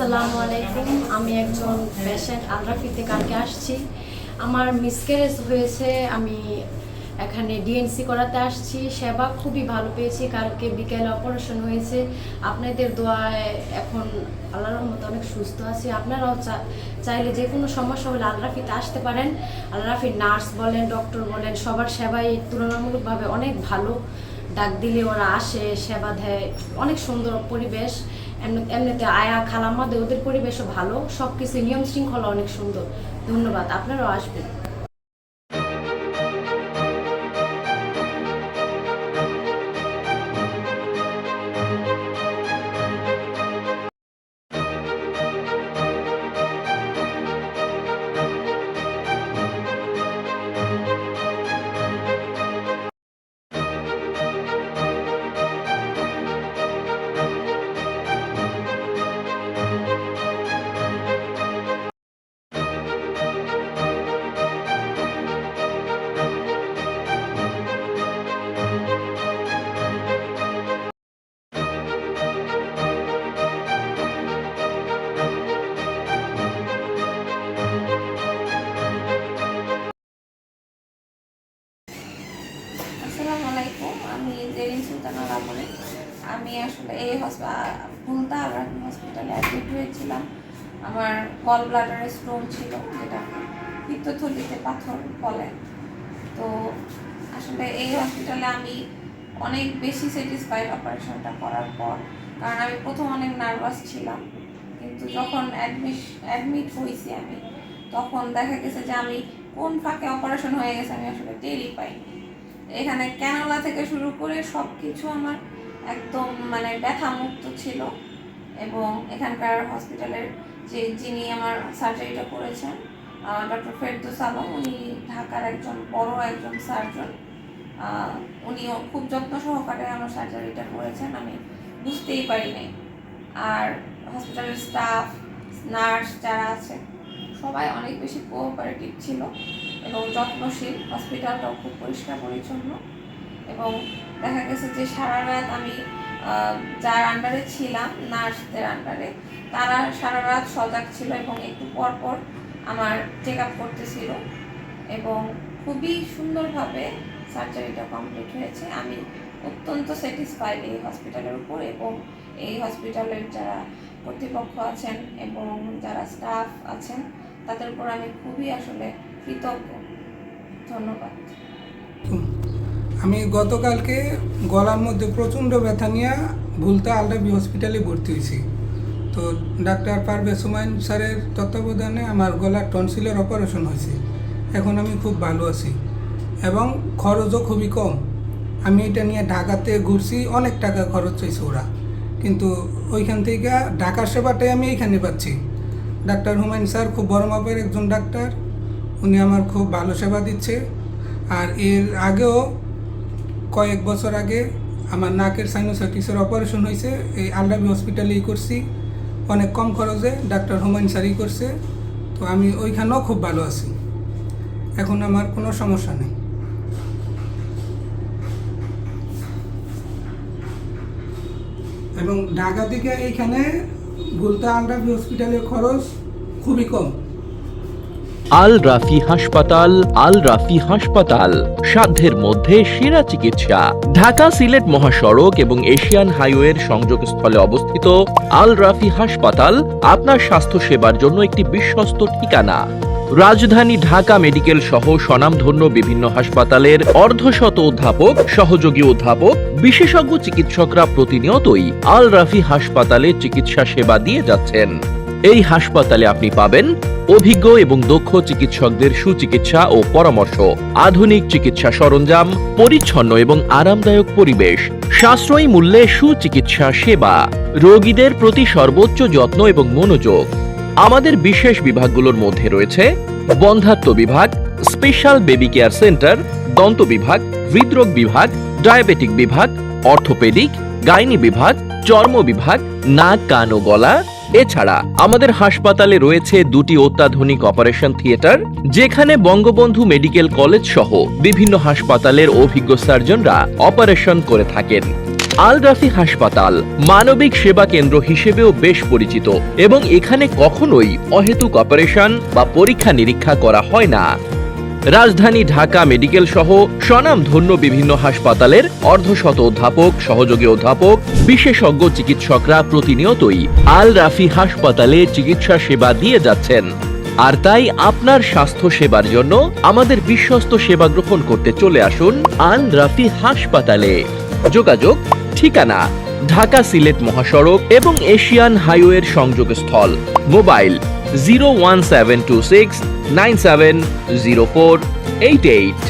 আসসালামু আলাইকুম। আমি একজন পেশেন্ট আলরাফিতে কালকে আসছি। আমার মিসক্যারেজ হয়েছে। আমি এখানে ডিএনসি করাতে আসছি। সেবা খুবই ভালো পেয়েছি। কালকে বিকেলে অপারেশন হয়েছে। আপনাদের দোয়ায় এখন আল্লাহর রহমতে অনেক সুস্থ আছি। আপনারাও চাইলে যে কোনো সমস্যা হলে আলরাফিতে আসতে পারেন। আলরাফির নার্স বলেন ডক্টর বলেন, সবার সেবাই তুলনামূলকভাবে অনেক ভালো। ডাক দিলে ওরা আসে, সেবা দেয়। অনেক সুন্দর পরিবেশ। এমনিতে আয়া, খালাম্মা, ওদের পরিবেশও ভালো। সব কিছু নিয়ম শৃঙ্খলা অনেক সুন্দর। ধন্যবাদ, আপনারাও আসবেন। এই ভুলতা আবরাম হসপিটালে অ্যাডমিট হয়েছিলাম। আমার কল ব্লাডারে স্টোন ছিল, যেটা পিত্তথলিতে পাথর বলে তো আসলে এই হসপিটালে আমি অনেক বেশি স্যাটিসফাইড অপারেশনটা করার পর, কারণ আমি প্রথম অনেক নার্ভাস ছিলাম। কিন্তু যখন অ্যাডমিশ অ্যাডমিট হয়েছি আমি, তখন দেখা গেছে যে আমি কোন ফাঁকে অপারেশন হয়ে গেছে আমি আসলে টেরই পাইনি। এখানে ক্যানোলা থেকে শুরু করে সব কিছু আমার একদম মানে ব্যথা মুক্ত ছিল এবং এখানকার হসপিটালের যে যিনি আমার সার্জারিটা করেছেন ডক্টর ফেরদুস আলম, উনি ঢাকার একজন বড় একজন সার্জন উনিও খুব যত্ন সহকারে আমার সার্জারিটা করেছেন, আমি বুঝতেই পারি নাই। আর হসপিটালের স্টাফ নার্স যারা আছে, সবাই অনেক বেশি কোঅপারেটিভ ছিল এবং যত্নশীল। হসপিটালটাও খুব পরিষ্কার পরিচ্ছন্ন এবং দেখা গেছে যে সারা রাত আমি যার আন্ডারে ছিলাম, নার্সদের আন্ডারে তারা সারা রাত সজাগ ছিল এবং একটু পর পর আমার চেক আপ করতেছিল এবং খুবই সুন্দরভাবে সার্জারিটা কমপ্লিট হয়েছে। আমি অত্যন্ত স্যাটিসফাইড এই হসপিটালের উপর এবং এই হসপিটালের যারা কর্তৃপক্ষ আছেন এবং যারা স্টাফ আছেন, তাদের উপর আমি খুবই আসলে কৃতজ্ঞ। ধন্যবাদ। আমি গতকালকে গলার মধ্যে প্রচণ্ড ব্যথা নিয়ে ভুলতা আলরাবি হসপিটালে ভর্তি হয়েছি। তো ডাক্তার পারভেজ হুমায়ুন স্যারের তত্ত্বাবধানে আমার গলার টনসিলের অপারেশন হয়েছে। এখন আমি খুব ভালো আছি। এবং খরচও খুবই কম। আমি এটা নিয়ে ঢাকাতে ঘুরছি, অনেক টাকা খরচ হয়েছে ওরা। কিন্তু ওইখান থেকে ঢাকার সেবাটাই আমি এইখানে পাচ্ছি। ডাক্তার হুমায়ুন স্যার খুব বড় মাপের একজন ডাক্তার। উনি আমার খুব ভালো সেবা দিচ্ছে। আর এর আগেও কয়েক বছর আগে আমার নাকের সাইনোসাইটিসের অপারেশন হয়েছে। এই আলরাবি হসপিটালেই করছি। অনেক কম খরচে ডাক্তার হুমায়ুন স্যারই করছে। তো আমি ওইখানেও খুব ভালো আছি। এখন আমার কোনো সমস্যা নেই। এবং ঢাকা থেকে এইখানে গুলতা আলরাবি হসপিটালের খরচ খুবই কম। আল রাফি হাসপাতাল, আল রাফি হাসপাতাল। সাধ্যের মধ্যে সেরা চিকিৎসা। ঢাকা সিলেট মহাসড়ক এবং এশিয়ান হাইওয়ের সংযোগস্থলে অবস্থিত আল রাফি হাসপাতাল আপনার স্বাস্থ্য সেবার জন্য একটি বিশ্বস্ত ঠিকানা। রাজধানী ঢাকা মেডিকেল সহ স্বনামধন্য বিভিন্ন হাসপাতালের অর্ধশত অধ্যাপক, সহযোগী অধ্যাপক, বিশেষজ্ঞ চিকিৎসকরা প্রতিনিয়তই আল রাফি হাসপাতালে চিকিৎসা সেবা দিয়ে যাচ্ছেন। এই হাসপাতালে আপনি পাবেন অভিজ্ঞ এবং দক্ষ চিকিৎসকদের সুচিকিৎসা ও পরামর্শ, আধুনিক চিকিৎসা সরঞ্জাম, পরিচ্ছন্ন এবং আরামদায়ক পরিবেশ, সাশ্রয়ী মূল্যে সুচিকিৎসা সেবা, রোগীদের প্রতি সর্বোচ্চ যত্ন এবং মনোযোগ। আমাদের বিশেষ বিভাগগুলোর মধ্যে রয়েছে বন্ধাত্ম বিভাগ, স্পেশাল বেবি কেয়ার সেন্টার, দন্ত বিভাগ, হৃদরোগ বিভাগ, ডায়াবেটিক বিভাগ, অর্থোপেডিক, গাইনি বিভাগ, চর্ম বিভাগ, নাক, কান ও গলা এছাড়া আমাদের হাসপাতালে রয়েছে দুটি অত্যাধুনিক অপারেশন থিয়েটার, যেখানে বঙ্গবন্ধু মেডিকেল কলেজ সহ বিভিন্ন হাসপাতালের অভিজ্ঞ সার্জনরা অপারেশন করে থাকেন। আল রাফি হাসপাতাল মানবিক সেবা কেন্দ্র হিসেবেও বেশ পরিচিত এবং এখানে কখনোই অহেতুক অপারেশন বা পরীক্ষা নিরীক্ষা করা হয় না। রাজধানী ঢাকা মেডিকেল সহ স্বনামধন্য বিভিন্ন হাসপাতালের অর্ধশত অধ্যাপক, সহযোগী অধ্যাপক, বিশেষজ্ঞ চিকিৎসকরা প্রতিনিয়তই আল রাফি হাসপাতালে চিকিৎসা সেবা দিয়ে যাচ্ছেন। আর তাই আপনার স্বাস্থ্য সেবার জন্য আমাদের বিশ্বস্ত সেবা গ্রহণ করতে চলে আসুন আল রাফি হাসপাতালে। যোগাযোগ, ঠিকানা, ঢাকা সিলেট মহাসড়ক এবং এশিয়ান হাইওয়ের সংযোগস্থল। Mobile zero one seven two six nine seven zero four eight eight